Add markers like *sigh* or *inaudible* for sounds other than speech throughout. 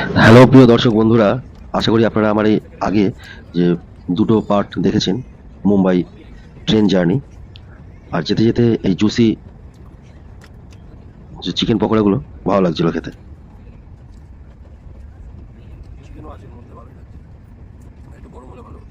Hello, প্রিয় দর্শক বন্ধুরা, আশা করি আপনারা আমার এই আগে যে দুটো পার্ট দেখেছেন, মুম্বাই ট্রেন জার্নি। আর যেতে যেতে এই জুসি যে চিকেন পকোড়াগুলো, ভালো লাগছিল খেতে চিকেনও আছে এর মধ্যে ভালোই লাগছে একটু গরম হলে ভালো হতো।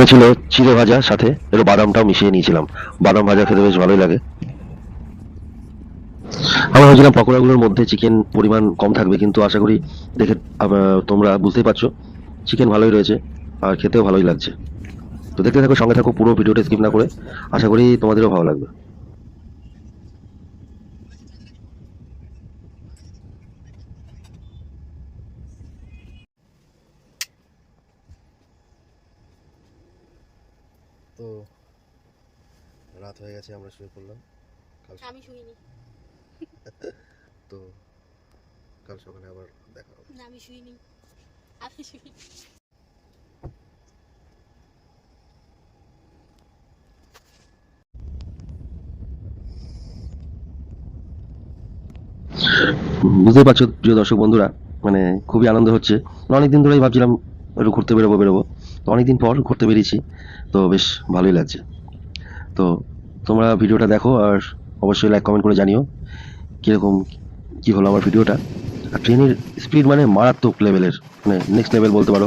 সঙ্গে ছিল চিড়ে ভাজা সাথে একটু বাদামটাও মিশিয়ে নিয়েছিলাম। বাদাম ভাজা খেতে বেশ ভালোই লাগে। আমরা ভাবছিলাম পকোড়াগুলোর মধ্যে চিকেন পরিমাণ কম থাকবে, কিন্তু আশা করি দেখে তোমরা বুঝতেই পারছ চিকেন ভালোই রয়েছে আর খেতেও ভালোই লাগছে। তো দেখতে থাকো, সঙ্গে থাকো পুরো ভিডিওটা স্কিপ না করে। আশা করি তোমাদেরও ভালো লাগবে। তো রাত হয়ে গেছে আমরা শুয়ে পড়লাম। কাল আমি শুইনি। *laughs* তো কাল সকালে আবার দেখা হবে। না আমি শুইনি। আমি শুইনি। বুঝতেই পারছ প্রিয় দর্শক বন্ধুরা মানে খুবই আনন্দ হচ্ছে। অনেকদিন ধরেই ভাবছিলাম একটু ঘুরতে বেরোবো বেরোবো। তো অনেকদিন পর ঘুরতে বেরিয়েছি, তো বেশ ভালোই লাগছে। তো তোমরা ভিডিওটা দেখো আর অবশ্যই লাইক কমেন্ট করে জানিও কীরকম, কী হলো আমার ভিডিওটা। আর ট্রেনের স্পিড মানে মারাত্মক লেভেলের মানে নেক্সট লেভেল বলতে পারো।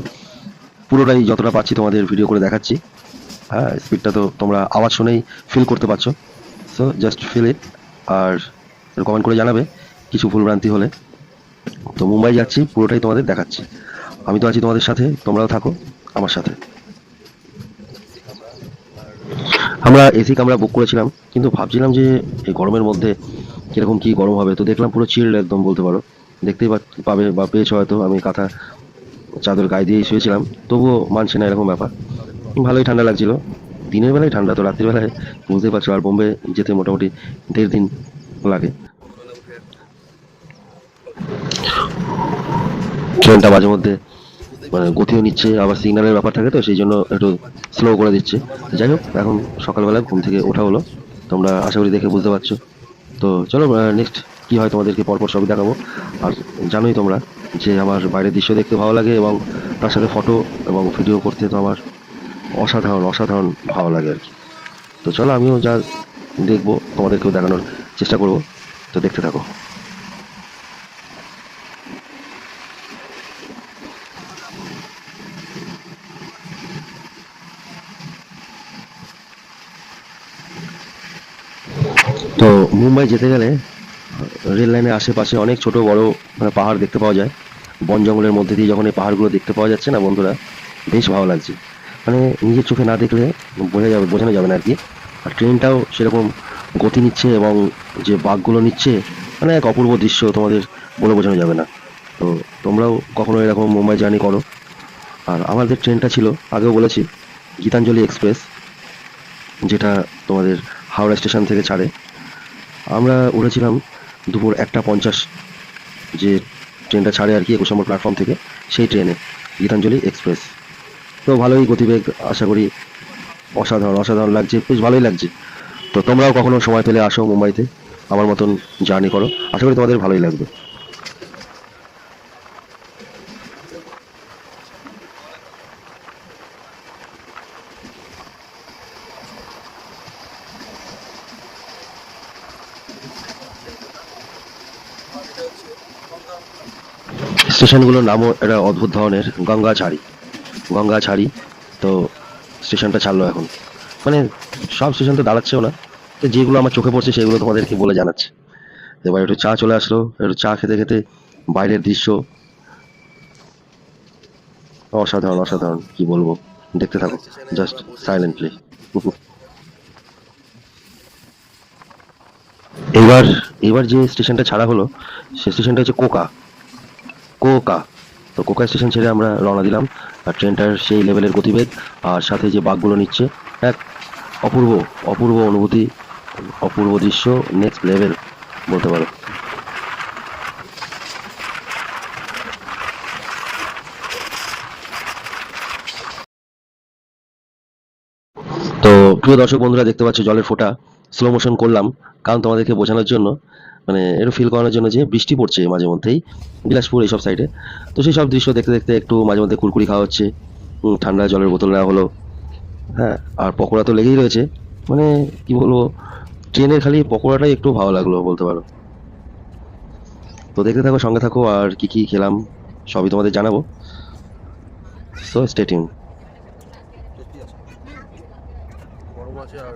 পুরোটাই যতটা পাচ্ছি তোমাদের ভিডিও করে দেখাচ্ছি। হ্যাঁ স্পিডটা তো তোমরা আওয়াজ শুনেই ফিল করতে পারছ। সো জাস্ট ফিল ইট আর কমেন্ট করে জানাবে কিছু ভুলভ্রান্তি হলে। তো মুম্বাই যাচ্ছি, পুরোটাই তোমাদের দেখাচ্ছি। আমি তো আছি তোমাদের সাথে, তোমরাও থাকো। আমার সাথে। আমরা এসি কামরা বুক করেছিলাম, কিন্তু ভাবছিলাম যে এই গরমের মধ্যে কীরকম কি গরম হবে, তো দেখলাম পুরো চিল্ড একদম বলতে পারো। দেখতেই পাবে বা পেয়েছ হয়তো, আমি কাঁথা চাদর গায়ে দিয়েই শুয়েছিলাম, তবুও মানছে না এরকম ব্যাপার। ভালোই ঠান্ডা লাগছিল। দিনের বেলায় ঠান্ডা, তো রাত্রির বেলায় বুঝতেই পারছ, আর বোম্বে যেতে মোটামুটি দেড় দিন লাগে। ট্রেনটা মাঝে মধ্যে মানে গতিও নিচ্ছে, আবার সিগন্যালের ব্যাপার থাকে তো, সেই জন্য একটু স্লো করে দিচ্ছে। যাই হোক, এখন সকালবেলা ঘুম থেকে ওঠা হলো। তোমরা আশা করি দেখে বুঝতে পারছ। তো চলো নেক্সট কি হয় তোমাদেরকে পরপর সবই দেখাবো। আর জানোই তোমরা যে আমার বাইরের দৃশ্য দেখতে ভালো লাগে এবং তার সাথে ফটো এবং ভিডিও করতে তো আমার অসাধারণ অসাধারণ ভালো লাগে আর কি। তো চলো, আমিও যা দেখব, তোমাদেরকেও দেখানোর চেষ্টা করব। তো দেখতে থাকো। তো মুম্বাই যেতে গেলে, রেল লাইনের আশেপাশে অনেক ছোট, বড় মানে পাহাড় দেখতে পাওয়া যায়। বন জঙ্গলের মধ্যে দিয়ে যখন এই পাহাড়গুলো দেখতে পাওয়া যাচ্ছে না বন্ধুরা, বেশ ভালো লাগছে। মানে নিজের চোখে না দেখলে বোঝা যাবে, বোঝানো যাবে না আর কি। আর ট্রেনটাও সেরকম গতি নিচ্ছে এবং যে বাঘগুলো নিচ্ছে মানে এক অপূর্ব দৃশ্য তোমাদের বলে বোঝানো যাবে না। তো তোমরাও কখনো এরকম মুম্বাই জার্নি করো। আর আমাদের ট্রেনটা ছিল, আগেও বলেছি, গীতাঞ্জলি এক্সপ্রেস, যেটা তোমাদের হাওড়া স্টেশন থেকে ছাড়ে। আমরা উঠেছিলাম দুপুর একটা পঞ্চাশ, যে ট্রেনটা ছাড়ে আর কি একুশ নম্বর প্ল্যাটফর্ম থেকে, সেই ট্রেনে, গীতাঞ্জলি এক্সপ্রেস তো ভালোই গতিবেগ, আশা করি অসাধারণ অসাধারণ লাগছে, বেশ ভালোই লাগছে। তো তোমরাও কখনো সময় পেলে আসো মুম্বাইতে, আমার মতন জার্নি করো। আশা করি তোমাদের ভালোই লাগবে। স্টেশনগুলোর নামও একটা অদ্ভুত ধরনের। গঙ্গাঝাড়ি। গঙ্গাঝাড়ি তো স্টেশনটা ছাড়লো এখন। মানে সব স্টেশন তো দাঁড়াচ্ছেও না। তো যেগুলো আমার চোখে পড়ছে সেগুলো তোমাদেরকে বলে জানাচ্ছে। এবার একটু চা চলে আসলো। একটু চা খেতে খেতে বাইরের দৃশ্য। অসাধারণ অসাধারণ। কি বলব? দেখতে থাকো। জাস্ট সাইলেন্টলি এবার এবার যে স্টেশনটা ছাড়া হলো, সে স্টেশনটা হচ্ছে কোকা। কোকা। তো কোকা স্টেশন ছেড়ে আমরা রওনা দিলাম। আর ট্রেনটার সেই লেভেলের গতিবেগ আর সাথে যে বাঘগুলো নিচ্ছে, এক অপূর্ব অপূর্ব অনুভূতি, অপূর্ব দৃশ্য নেক্সট লেভেল বলতে পারো। তো প্রিয় দর্শক বন্ধুরা, দেখতে পাচ্ছ জলের ফোঁটা। স্লো মোশন করলাম, কারণ তোমাদেরকে বোঝানোর জন্য মানে একটু ফিল করানোর জন্য যে বৃষ্টি পড়ছে মাঝে মধ্যেই, বিলাসপুর এইসব সাইডে তো সেই সব দৃশ্য দেখতে দেখতে একটু মাঝে মধ্যে কুরকুরি খাওয়া হচ্ছে ঠান্ডা জলের বোতল নেওয়া হলো। হ্যাঁ আর পকোড়া তো লেগেই রয়েছে। মানে কি বলব, ট্রেনের খালি পকোড়াটাই একটু ভালো লাগল বলতে পারো। তো দেখতে থাকো, সঙ্গে থাকো, আর কি কি খেলাম সবই তোমাদের জানাব। সো স্টেটিং আর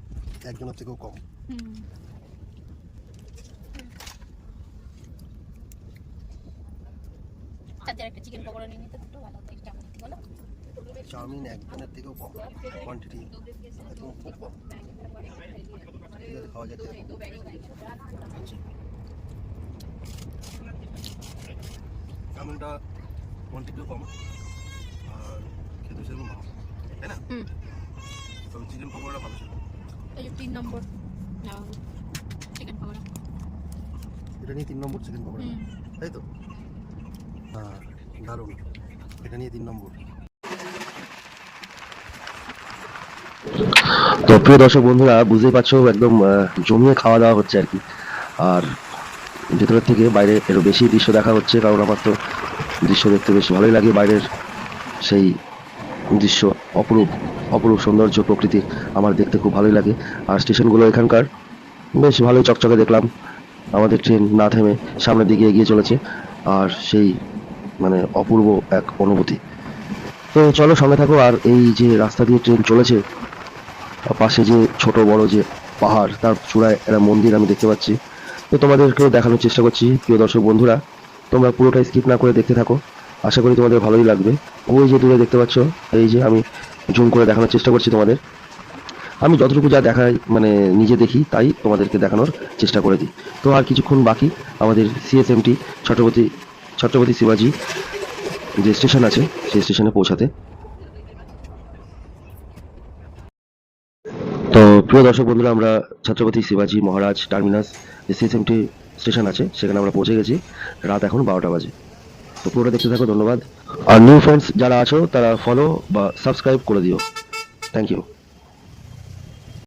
একজনের থেকেও কম একটা চিকেন পকোড়া নিয়ে নিতে দুটো ভালো একটা আমার বলো চাউমিন একজনের থেকেও কম। কোয়ান্টিটি একদম খুব কম খাওয়া যাচ্ছে চাউমিনটা কোয়ান্টিটিও কম আর খেতে সেরকম ভালো। তাই না? তবে চিকেন পকোড়াটা ভালো ছিল। এই যে তিন নম্বর চিকেন পকোড়া এটা নিয়ে তিন নম্বর চিকেন পকোড়া তাই তো হ্যাঁ দারুণ এটা নিয়ে তিন নম্বর তো প্রিয় দর্শক বন্ধুরা বুঝতেই পারছ একদম জমিয়ে খাওয়া দাওয়া হচ্ছে আর কি। আর ভেতরের থেকে বাইরে একটু বেশি দৃশ্য দেখা হচ্ছে কারণ আমার তো দৃশ্য দেখতে বেশ ভালোই লাগে বাইরের সেই দৃশ্য অপরূপ। অপরূপ সৌন্দর্য প্রকৃতি আমার দেখতে খুব ভালোই লাগে। আর স্টেশনগুলো এখানকার, বেশ ভালোই চকচকে দেখলাম। আমাদের ট্রেন না থেমে সামনের দিকে এগিয়ে চলেছে। আর সেই মানে অপূর্ব এক অনুভূতি। তো চলো সঙ্গে থাকো, আর এই যে রাস্তা দিয়ে ট্রেন চলেছে, পাশে যে ছোট বড় যে পাহাড়, তার চূড়ায় একটা মন্দির আমি দেখতে পাচ্ছি। তো তোমাদেরকেও দেখানোর চেষ্টা করছি, প্রিয় দর্শক বন্ধুরা। তোমরা পুরোটাই স্কিপ না করে দেখতে থাকো। আশা করি তোমাদের ভালোই লাগবে। ওই যে দূরে দেখতে পাচ্ছ, এই যে আমি জুম করে দেখানোর চেষ্টা করছি তোমাদের। আমি যতটুকু যা দেখাই মানে নিজে দেখি, তাই তোমাদেরকে দেখানোর চেষ্টা করে দিই। তো আর কিছুক্ষণ বাকি, আমাদের সিএসএমটি ছত্রপতি ছত্রপতি শিবাজি যে স্টেশন আছে, সেই স্টেশনে পৌঁছাতে। তো প্রিয় দর্শক বন্ধুরা, আমরা ছত্রপতি শিবাজি মহারাজ টার্মিনাস, যে সিএসএমটি স্টেশন আছে, সেখানে আমরা পৌঁছে গেছি। রাত এখন বারোটা বাজে। তো পুরোটা দেখতে থাকো, ধন্যবাদ। আর নিউ ফ্রেন্ডস যারা আছো তারা ফলো বা সাবস্ক্রাইব করে দিও। Thank you